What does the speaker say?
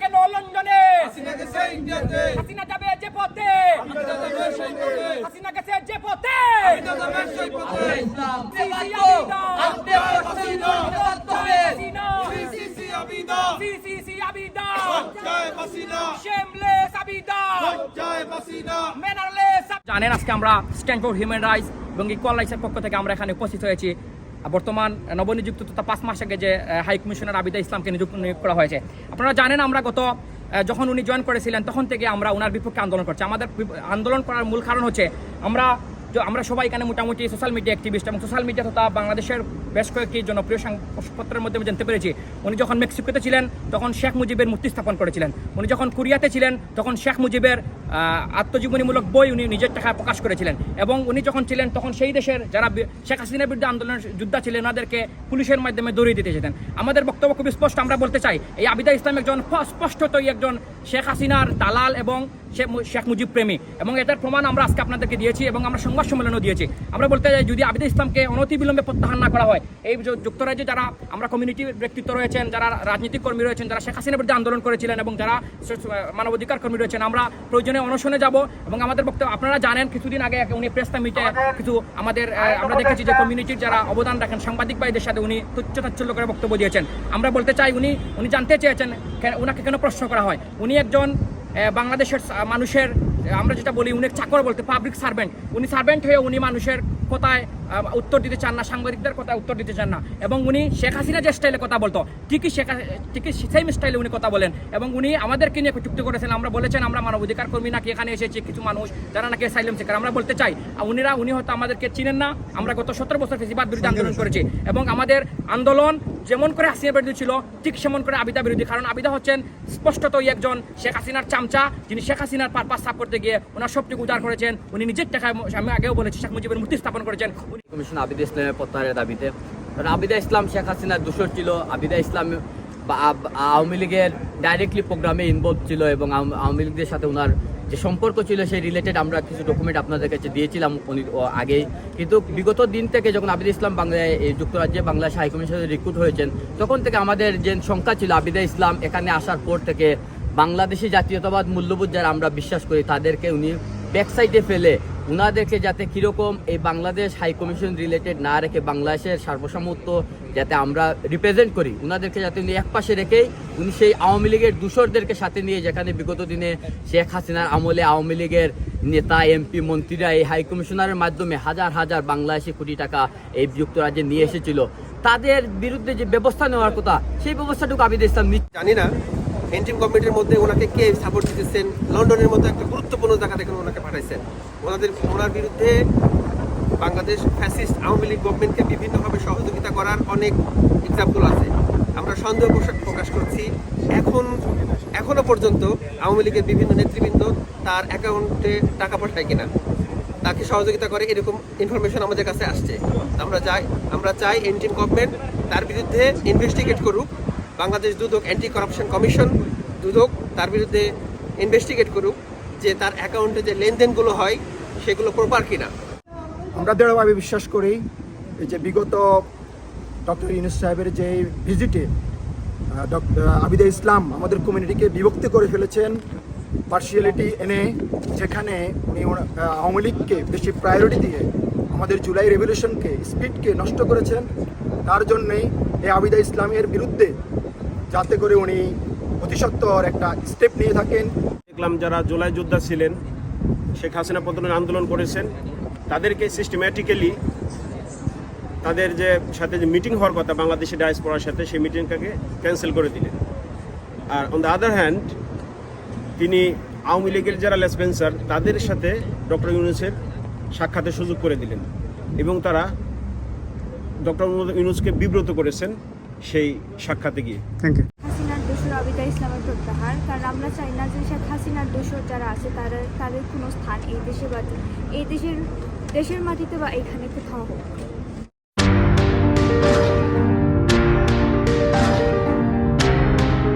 কেন লন্ডনে। হাসিনা যাবে যে পথে। হাসিনা গেছে যে পথে। জানেন আজকে আমরা স্ট্যান্ড ফর হিউম্যান রাইটস এবং ইকুয়াল রাইটসের পক্ষ থেকে আমরা এখানে উপস্থিত হয়েছি। বর্তমান নবনিযুক্ত তথা পাঁচ মাস আগে যে হাই কমিশনার আবিদা ইসলামকে নিযুক্ত, নিয়োগ করা হয়েছে। আপনারা জানেন আমরা গত যখন উনি জয়েন করেছিলেন, তখন থেকে আমরা ওনার বিপক্ষে আন্দোলন করছি। আমাদের আন্দোলন করার মূল কারণ হচ্ছে আমরা আমরা সবাই এখানে মোটামুটি সোশ্যাল মিডিয়া অ্যাক্টিভিস্ট এবং সোশ্যাল মিডিয়া তথা বাংলাদেশের বেশ কয়েকটি জনপ্রিয় সংবাদপত্রের মধ্যে আমি জানতে পেরেছি। উনি যখন মেক্সিকোতে ছিলেন, তখন শেখ মুজিবের মূর্তি স্থাপন করেছিলেন। উনি যখন কোরিয়াতে ছিলেন, তখন শেখ মুজিবের আত্মজীবনীমূলক বই উনি নিজের টাকা প্রকাশ করেছিলেন। এবং উনি যখন ছিলেন, তখন সেই দেশের যারা শেখ হাসিনার বিরুদ্ধে আন্দোলনের যোদ্ধা ছিলেন, ওনাদেরকে পুলিশের মাধ্যমে দৌড়িয়ে দিতে যেতেন। আমাদের বক্তব্য খুব স্পষ্ট, আমরা বলতে চাই, এই আবিদা ইসলাম একজন স্পষ্টতই একজন শেখ হাসিনার দালাল এবং শেখ শেখ মুজিব প্রেমী। এবং এটার প্রমাণ আমরা আজকে আপনাদেরকে দিয়েছি এবং আমরা সংবাদ সম্মেলনও দিয়েছি। আমরা বলতে চাই, যদি আবিদা ইসলামকে অনতিবিলম্বে প্রত্যাহার না করা হয় এই যুক্তরাজ্যে যারা আমরা কমিউনিটি ব্যক্তিত্ব রয়েছেন, যারা রাজনৈতিক কর্মী রয়েছেন, যারা শেখ হাসিনার বিরুদ্ধে আন্দোলন করেছিলেন এবং যারা মানবাধিকার কর্মী রয়েছেন, আমরা প্রয়োজনে অনশনে যাব এবং আমাদের বক্তব্য আপনারা জানেন, কিছুদিন আগে উনি প্রেস মিটে কিছু আমাদের আমরা দেখেছি যে কমিউনিটির যারা অবদান রাখেন, সাংবাদিক ভাইদের সাথে উনি তুচ্ছ তাচ্ছল্য করে বক্তব্য দিয়েছেন। আমরা বলতে চাই উনি উনি জানতে চেয়েছেন ওনাকে কেন প্রশ্ন করা হয়? উনি একজন বাংলাদেশের মানুষের, আমরা যেটা বলি, উনি চাকর বলতে পাবলিক সার্ভেন্ট উনি সার্ভেন্ট হয়ে উনি মানুষের কথায় উত্তর দিতে চান না সাংবাদিকদের কথা উত্তর দিতে চান না। এবং উনি শেখ হাসিনা যে স্টাইলে কথা বলতো ঠিকই শেখ ঠিকই সেম স্টাইলে উনি কথা বলেন। এবং উনি আমাদেরকে নিয়ে চুক্তি করেছেন। আমরা বলেছেন আমরা মানবাধিকার কর্মী নাকি এখানে এসেছি কিছু মানুষ যারা নাকি সাইলেম শেখার আমরা বলতে চাই আর উনিরা উনি হয়তো আমাদেরকে চিনেন না। আমরা গত সতেরো বছর ফেসিবাদ বিরুদ্ধে আন্দোলন করেছি। এবং আমাদের আন্দোলন যেমন করে হাসিনা বিরোধী ছিল ঠিক সেমন করে আবিদা বিরোধী। কারণ আবিদা হচ্ছেন স্পষ্টতই একজন শেখ হাসিনার চামচা। যিনি শেখ হাসিনার পারপাস সাফ করতে গিয়ে ওনার সবটুকু উদ্ধার করেছেন। উনি নিজের টাকায় আমি আগেও বলেছি শেখ মুজিবের মূর্তি স্থাপন করেছেন। উনি কমিশন আবিদা ইসলামের প্রত্যাহারের দাবিতে। কারণ আবিদা ইসলাম, শেখ হাসিনার দূষর ছিল, আবিদা ইসলাম আওয়ামী লীগের ডাইরেক্টলি প্রোগ্রামে ইনভলভ ছিল এবং আওয়ামী লীগের সাথে ওনার যে সম্পর্ক ছিল, সেই রিলেটেড আমরা কিছু ডকুমেন্ট আপনাদের কাছে দিয়েছিলাম আগেই কিন্তু বিগত দিন থেকে যখন আবিদা ইসলাম বাংলায় যুক্তরাজ্যে বাংলাদেশ হাইকমিশনে রিক্রুট হয়েছেন, তখন থেকে আমাদের যে সংখ্যা ছিল আবিদা ইসলাম, এখানে আসার পর থেকে বাংলাদেশি জাতীয়তাবাদ মূল্যবোধ যারা আমরা বিশ্বাস করি, তাদেরকে উনি ব্যাকসাইডে ফেলে উনাদেরকে যাতে কীরকম এই বাংলাদেশ হাই কমিশন রিলেটেড না রেখে বাংলাদেশের সার্বসামত্ব যাতে আমরা রিপ্রেজেন্ট করি, উনাদেরকে যাতে উনি এক পাশে রেখেই উনি সেই আওয়ামী লীগের দূষরদেরকে সাথে নিয়ে যেখানে বিগত দিনে শেখ হাসিনার আমলে আওয়ামী লীগের নেতা এমপি মন্ত্রীরা এই হাই কমিশনারের মাধ্যমে হাজার হাজার বাংলাদেশি কোটি টাকা এই যুক্তরাজ্যে নিয়ে এসেছিল। তাদের বিরুদ্ধে যে ব্যবস্থা নেওয়ার কথা, সেই ব্যবস্থাটুকু আবিদ ইসলাম জানি না এন্ট্রিম কমিটির মধ্যে ওনাকে কে সাপোর্ট দিতেছেন? লন্ডনের মতো একটা গুরুত্বপূর্ণ জায়গা থেকে ওনাকে পাঠাইছেন। ওনাদের, ওনার বিরুদ্ধে বাংলাদেশ ফ্যাসিস্ট আওয়ামী লীগ গভর্নমেন্টকে বিভিন্নভাবে সহযোগিতা করার অনেক এক্সাম্পল আছে। আমরা সন্দেহ প্রকাশ- প্রকাশ করছি। এখন, এখনও পর্যন্ত আওয়ামী লীগের বিভিন্ন নেতৃবৃন্দ তার অ্যাকাউন্টে টাকা পাঠায় কিনা, তাকে সহযোগিতা করে এরকম ইনফরমেশন আমাদের কাছে আসছে। আমরা চাই আমরা চাই এন্টিম গভর্নমেন্ট তার বিরুদ্ধে ইনভেস্টিগেট করুক। Bangladesh Dudak anti corruption commission Dudak, তার বিরুদ্ধে ইনভেস্টিগেট করুক যে তার অ্যাকাউন্টে যে লেনদেনগুলো হয়, সেগুলো প্রপার কিনা। আমরা দৃঢ়ভাবে বিশ্বাস করি যে বিগত ডক্টর ইউনুস সাহেবের যে ভিজিটে ডক্টর আবিদা ইসলাম আমাদের কমিউনিটিকে বিভক্ত করে ফেলেছেন পার্সিয়ালিটি এনে, যেখানে উনি আওয়ামী লীগকে বেশি প্রায়োরিটি দিয়ে আমাদের জুলাই রেভলিউশনকে স্পিডকে নষ্ট করেছেন, তার জন্যেই এই আবিদা ইসলামের বিরুদ্ধে যাতে করে উনি অতিসত্বর একটা স্টেপ নিয়ে থাকেন। দেখলাম যারা জুলাই যোদ্ধা ছিলেন, শেখ হাসিনা পতনের আন্দোলন করেছেন, তাদেরকে সিস্টেম্যাটিক্যালি তাদের যে সাথে যে মিটিং হওয়ার কথা বাংলাদেশে বাংলাদেশি ডায়াসপোরার সাথে, সেই মিটিংটাকে ক্যান্সেল করে দিলেন। আর অন দ্য আদার হ্যান্ড তিনি আওয়ামী লীগের যারা লেসপেন্সার তাদের সাথে ডক্টর ইউনুসের সাক্ষাতের সুযোগ করে দিলেন। এবং তারা ডক্টর ইউনুসকে বিব্রত করেছেন। সেই সাক্ষাতে গিয়ে। থ্যাংক ইউ হাসিনার দোষর অবিতা ইসলামের প্রত্যাহার। কারণ আমরা চাই না যে শেখ হাসিনার দোষর যারা আছে তারা তাদের কোনো স্থান এই দেশে বা এই দেশের দেশের মাটিতে বা এখানে কোথাও হোক।